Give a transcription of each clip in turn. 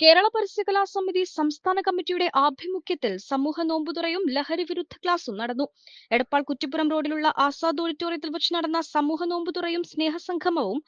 കേരള പരസ്യകലാ സമിതി സംസ്ഥാന കമ്മിറ്റിയുടെ ആഭിമുഖ്യത്തിൽ സമൂഹ നോമ്പുതുറയും ലഹരി വിരുദ്ധ ക്ലാസും നടന്നു. എടപ്പാൾ കുറ്റിപ്പുറം റോഡിലുള്ള ആസാദ് ഓഡിറ്റോറിയത്തിൽ വെച്ച് നടന്ന സമൂഹ നോമ്പുതുറയും സ്നേഹസംഗമവും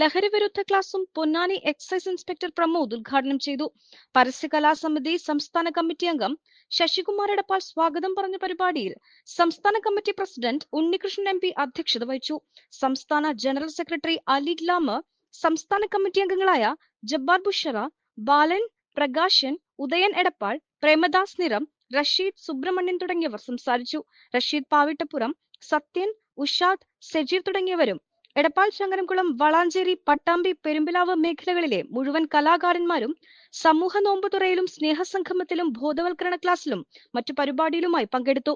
ലഹരി വിരുദ്ധ ക്ലാസും പൊന്നാനി എക്സൈസ് ഇൻസ്പെക്ടർ പ്രമോദ് ഉദ്ഘാടനം ചെയ്തു. പരസ്യകലാ സമിതി സംസ്ഥാന കമ്മിറ്റി അംഗം ശശികുമാർ എടപ്പാൾ സ്വാഗതം പറഞ്ഞ പരിപാടിയിൽ സംസ്ഥാന കമ്മിറ്റി പ്രസിഡന്റ് ഉണ്ണികൃഷ്ണൻ എം അധ്യക്ഷത വഹിച്ചു. സംസ്ഥാന ജനറൽ സെക്രട്ടറി അലി ഗ്ലാമ സംസ്ഥാന കമ്മിറ്റി അംഗങ്ങളായ ജബ്ബാർ ബുഷറ ബാലൻ പ്രകാശൻ ഉദയൻ എടപ്പാൾ പ്രേമദാസ് നിറം റഷീദ് സുബ്രഹ്മണ്യൻ തുടങ്ങിയവർ സംസാരിച്ചു. റഷീദ് പാവിട്ടപ്പുറം സത്യൻ ഉഷാദ് സജീർ തുടങ്ങിയവരും. എടപ്പാൾ ചങ്ങരംകുളം വളാഞ്ചേരി പട്ടാമ്പി പെരുമ്പിലാവ് മേഖലകളിലെ മുഴുവൻ കലാകാരന്മാരും സമൂഹ നോമ്പുതുറയിലും സ്നേഹസംഗമത്തിലും ബോധവൽക്കരണ ക്ലാസ്സിലും മറ്റു പരിപാടിയിലുമായി പങ്കെടുത്തു.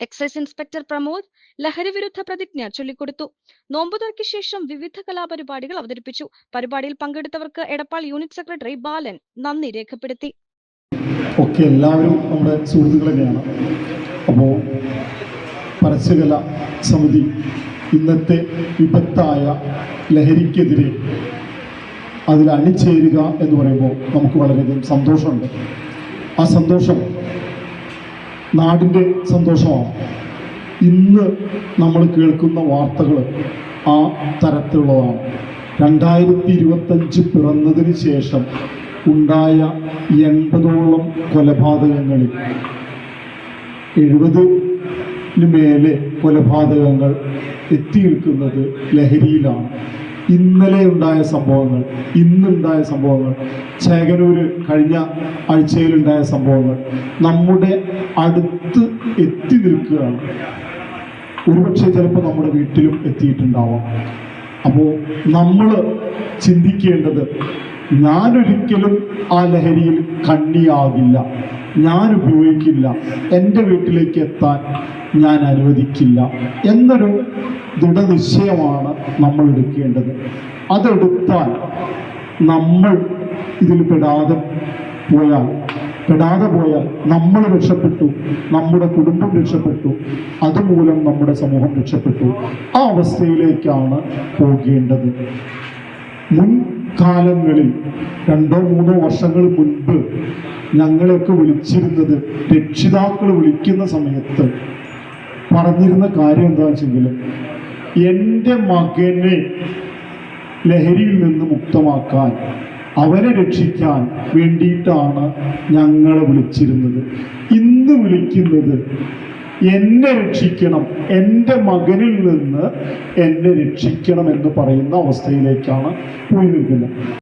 എക്സൈസ് ഇൻസ്പെക്ടർ പ്രമോദ് ലഹരി വിരുദ്ധ പ്രതിജ്ഞ ചൊല്ലിക്കൊടുത്തു. നോമ്പുതുറയ്ക്ക് ശേഷം വിവിധ കലാപരിപാടികൾ അവതരിപ്പിച്ചു. പരിപാടിയിൽ പങ്കെടുത്തവർക്ക് എടപ്പാൾ യൂണിറ്റ് സെക്രട്ടറി ബാലൻ നന്ദി രേഖപ്പെടുത്തി. ഒക്കെ എല്ലാവരും നമ്മുടെ സുഹൃത്തുക്കളൊക്കെയാണ് അപ്പോൾ പരസ്യകല സമിതി ഇന്നത്തെ വിപത്തായ ലഹരിക്കെതിരെ അതിൽ അണിചേരുക എന്ന് പറയുമ്പോൾ നമുക്ക് വളരെയധികം സന്തോഷമുണ്ട്. ആ സന്തോഷം നാടിന്റെ സന്തോഷമാണ്. ഇന്ന് നമ്മൾ കേൾക്കുന്ന വാർത്തകൾ ആ തരത്തിലുള്ളതാണ്. രണ്ടായിരത്തി ഇരുപത്തഞ്ച് പിറന്നതിന് ശേഷം ഉണ്ടായ എൺപതോളം കൊലപാതകങ്ങളിൽ എഴുപതിന് മേലെ കൊലപാതകങ്ങൾ എത്തി നിൽക്കുന്നത് ലഹരിയിലാണ്. ഇന്നലെ ഉണ്ടായ സംഭവങ്ങൾ ഇന്നുണ്ടായ സംഭവങ്ങൾ ചേകനൂര് കഴിഞ്ഞ ആഴ്ചയിലുണ്ടായ സംഭവങ്ങൾ നമ്മുടെ അടുത്ത് എത്തി നിൽക്കുകയാണ്. ഒരുപക്ഷെ ചിലപ്പോൾ നമ്മുടെ വീട്ടിലും എത്തിയിട്ടുണ്ടാവാം. അപ്പോൾ നമ്മൾ ചിന്തിക്കേണ്ടത് ഞാനൊരിക്കലും ആ ലഹരിയിൽ കണ്ണിയാകില്ല. ഞാൻ ഉപയോഗിക്കില്ല എന്റെ വീട്ടിലേക്ക് എത്താൻ ഞാൻ അനുവദിക്കില്ല എന്നൊരു ദൃഢനിശ്ചയമാണ് നമ്മൾ എടുക്കേണ്ടത് അതെടുത്താൽ നമ്മൾ ഇതിൽ പെടാതെ പോയാൽ പെടാതെ പോയാൽ നമ്മൾ രക്ഷപ്പെട്ടു നമ്മുടെ കുടുംബം രക്ഷപ്പെട്ടു അതുമൂലം നമ്മുടെ സമൂഹം രക്ഷപ്പെട്ടു. ആ അവസ്ഥയിലേക്കാണ് പോകേണ്ടത്. മുൻകാലങ്ങളിൽ രണ്ടോ മൂന്നോ വർഷങ്ങൾ മുൻപ് ഞങ്ങളെയൊക്കെ വിളിച്ചിരുന്നത് രക്ഷിതാക്കൾ വിളിക്കുന്ന സമയത്ത് പറഞ്ഞിരുന്ന കാര്യം എന്താണെന്ന് വെച്ചെങ്കിൽ എന്റെ മകനെ ലഹരിയിൽ നിന്ന് മുക്തമാക്കാൻ അവരെ രക്ഷിക്കാൻ വേണ്ടിയിട്ടാണ് ഞങ്ങളെ വിളിച്ചിരുന്നത്. ഇന്ന് വിളിക്കുന്നത് എന്നെ രക്ഷിക്കണം എന്റെ മകനിൽ നിന്ന് എന്നെ രക്ഷിക്കണം എന്ന് പറയുന്ന അവസ്ഥയിലേക്കാണ് പോയി നിൽക്കുന്നത്.